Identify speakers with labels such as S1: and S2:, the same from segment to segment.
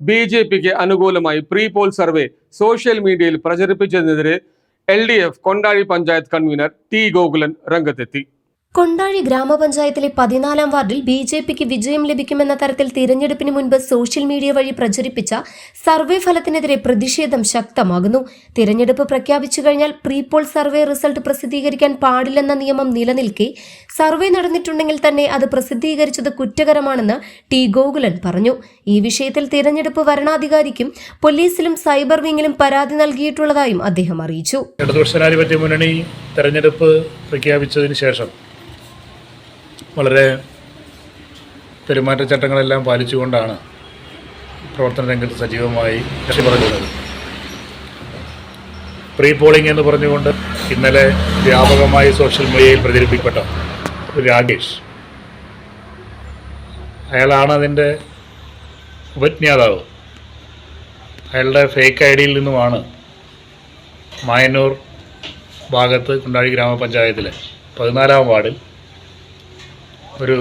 S1: B J പിക്ക് അനുകൂലമായി pre poll survey social മീഡിയയിൽ പ്രചരിപ്പിച്ചതിനെതിരെ L D F Kondazhy panchayat convener T Gokulan രംഗത്തെത്തി.
S2: കൊണ്ടാഴി ഗ്രാമപഞ്ചായത്തിലെ പതിനാലാം വാർഡിൽ ബി ജെ പിക്ക് വിജയം ലഭിക്കുമെന്ന തരത്തിൽ തിരഞ്ഞെടുപ്പിന് മുൻപ് സോഷ്യൽ മീഡിയ വഴി പ്രചരിപ്പിച്ച സർവേ ഫലത്തിനെതിരെ പ്രതിഷേധം ശക്തമാകുന്നു. തിരഞ്ഞെടുപ്പ് പ്രഖ്യാപിച്ചു കഴിഞ്ഞാൽ പ്രീപോൾ സർവേ റിസൾട്ട് പ്രസിദ്ധീകരിക്കാൻ പാടില്ലെന്ന നിയമം നിലനിൽക്കെ സർവേ നടന്നിട്ടുണ്ടെങ്കിൽ തന്നെ അത് പ്രസിദ്ധീകരിച്ചത് കുറ്റകരമാണെന്ന് ടി ഗോകുലൻ പറഞ്ഞു. ഈ വിഷയത്തിൽ തിരഞ്ഞെടുപ്പ് വരണാധികാരിക്കും പോലീസിലും സൈബർ വിങ്ങിലും പരാതി നൽകിയിട്ടുള്ളതായും അദ്ദേഹം അറിയിച്ചു.
S3: തെരഞ്ഞെടുപ്പ് പ്രഖ്യാപിച്ചതിന് ശേഷം വളരെ പെരുമാറ്റച്ചട്ടങ്ങളെല്ലാം പാലിച്ചുകൊണ്ടാണ് പ്രവർത്തന രംഗത്ത് സജീവമായി പറഞ്ഞത് പ്രീ പോളിംഗ് എന്ന് പറഞ്ഞുകൊണ്ട് ഇന്നലെ വ്യാപകമായി സോഷ്യൽ മീഡിയയിൽ പ്രചരിപ്പിക്കപ്പെട്ട രാകേഷ്. അയാളാണ് അതിന്റെ ഉപജ്ഞാതാവ്. അയാളുടെ ഫേക്ക് ഐ ഡിയിൽ നിന്നുമാണ് മായന്നൂർ ഭാഗത്ത് കുണ്ടാഴി ഗ്രാമപഞ്ചായത്തിലെ പതിനാലാം വാർഡിൽ ഒരു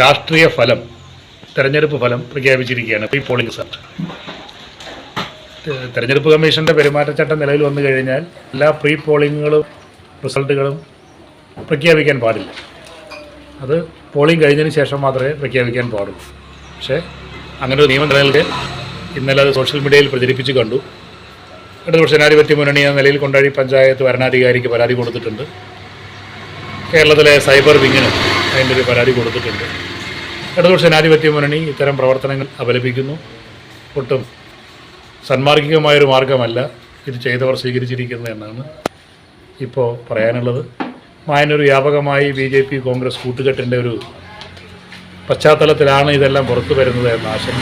S3: രാഷ്ട്രീയ ഫലം തെരഞ്ഞെടുപ്പ് ഫലം പ്രഖ്യാപിച്ചിരിക്കുകയാണ് പ്രീ പോളിംഗ് സെന്റർ തെരഞ്ഞെടുപ്പ് കമ്മീഷന്റെ പെരുമാറ്റച്ചട്ടം നിലവിൽ വന്നു കഴിഞ്ഞാൽ എല്ലാ പ്രീ പോളിങ്ങുകളും റിസൾട്ടുകളും പ്രഖ്യാപിക്കാൻ പാടില്ല. അത് പോളിംഗ് കഴിഞ്ഞതിന് ശേഷം മാത്രമേ പ്രഖ്യാപിക്കാൻ പാടുള്ളൂ. പക്ഷേ അങ്ങനെ ഒരു നിയമം നിലനിൽക്കെ ഇന്നലെ അത് സോഷ്യൽ മീഡിയയിൽ പ്രചരിപ്പിച്ച് കണ്ടു. ഇടതുപക്ഷ ജനാധിപത്യ മുന്നണി എന്ന നിലയിൽ കൊണ്ടാഴി പഞ്ചായത്ത് ഭരണാധികാരിക്ക് പരാതി കൊടുത്തിട്ടുണ്ട്. കേരളത്തിലെ സൈബർ വിങ്ങിന് അതിന്റെ ഒരു പരാതി കൊടുത്തിട്ടുണ്ട്. ഇടതുപക്ഷ ജനാധിപത്യ മുന്നണി ഇത്തരം പ്രവർത്തനങ്ങൾ അപലപിക്കുന്നു. ഒട്ടും സന്മാർഗികമായൊരു മാർഗമല്ല ഇത് ചെയ്തവർ സ്വീകരിച്ചിരിക്കുന്നത് എന്നാണ് ഇപ്പോൾ പറയാനുള്ളത്. മായനൊരു വ്യാപകമായി ബി ജെ പി കോൺഗ്രസ് കൂട്ടുകെട്ടിന്റെ ഒരു പശ്ചാത്തലത്തിലാണ് ഇതെല്ലാം പുറത്തു വരുന്നത് എന്ന ആശയം